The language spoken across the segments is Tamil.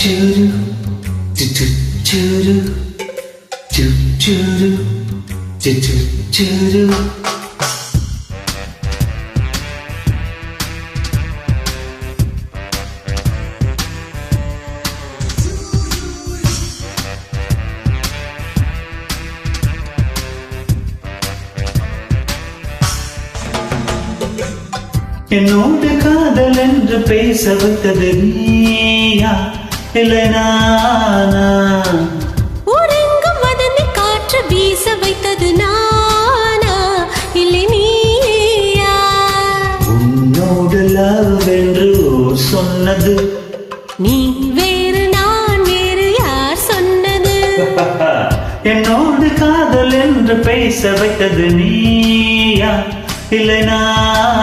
churu, chu chu churu, chu churu, chu chu churu. என்னோடு காதல் என்று பேச வைத்தது நீயா இல்லை நானா? ஊரெங்கும் வதந்தி காற்று வீச வைத்தது நானா? இல்லை நீயா? உன்னோடு லவ் என்று சொன்னது. நீ வேறு நான் வேறு யார் சொன்னது? என்னோடு காதல் என்று பேச வைத்தது நீயா? இல்லை நானா?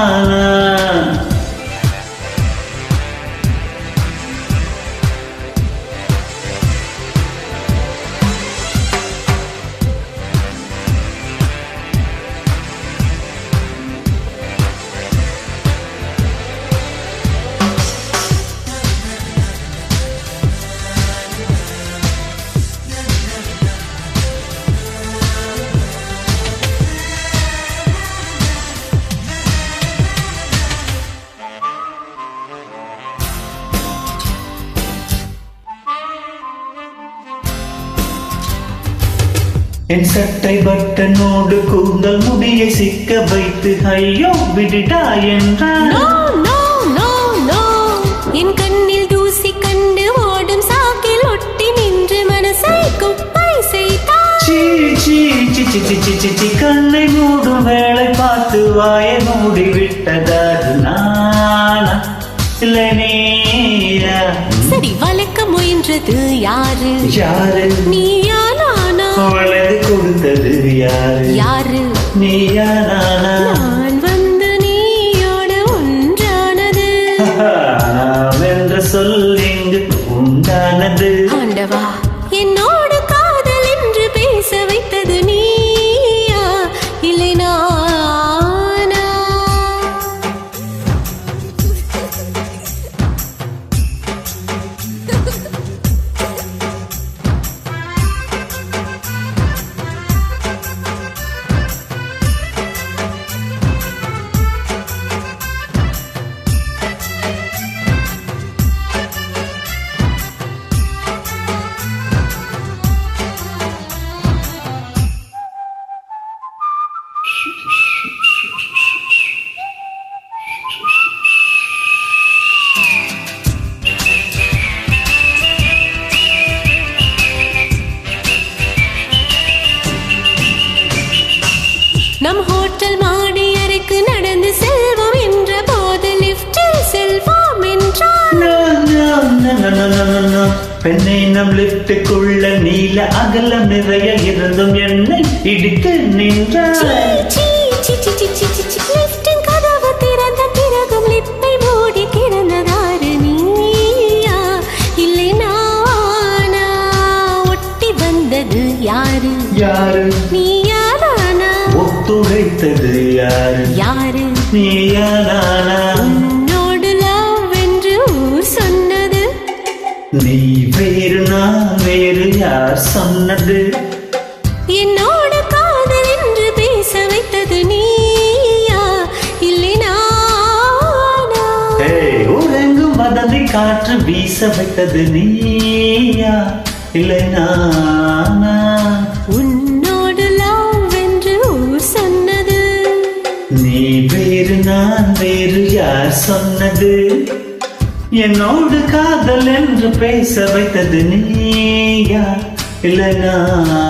என் சட்டை பட்டனோடு கூந்தல் முடியை சிக்க வைத்து ஐயோ விடுடா என்றான். என் கண்ணில் தூசி கண்டு ஓடும் சாக்கில் ஒட்டி நின்று மனசை குப்பை செய்தார் சீ சீ சி சி சி சி சி சி கண்ணை மூடும் வேலை பார்த்து வாயை மூடி விட்டதாது நானா? இல்லை நீயா? சரி வளர்க்க முயன்றது யாரு? யாரு? நீயா? வலது கொடுத்தது யாரு? யாரு? நீயா நானா நான் வந்து நீயோட ஒன்றானது. நாம் என்ற சொல் இங்கு உண்டானது. ஆண்டவா என்னோடு பெண்ணை நம் லிப்டுக்குள்ள நீல அகலம் நிறைய இருந்தும் என்னை இடித்து நின்றார். சீ, சீ, சீ, சீ, சீ, சீ, சீ. லிப்டின் கதவு யார் சொன்னது. என்னோடு காதல் என்று பேச வைத்தது நீயா? இல்லை ஊரெங்கும் வதந்தி காற்று வீச வைத்தது நீயா? இல்லை நானா? உன்னோடு லவ் என்று ஊர் சொன்னது. நீ வேறு நான் வேறு யார் சொன்னது? என்னோடு காதல் என்று பேச வைத்தது நீயா இல்லை நானா?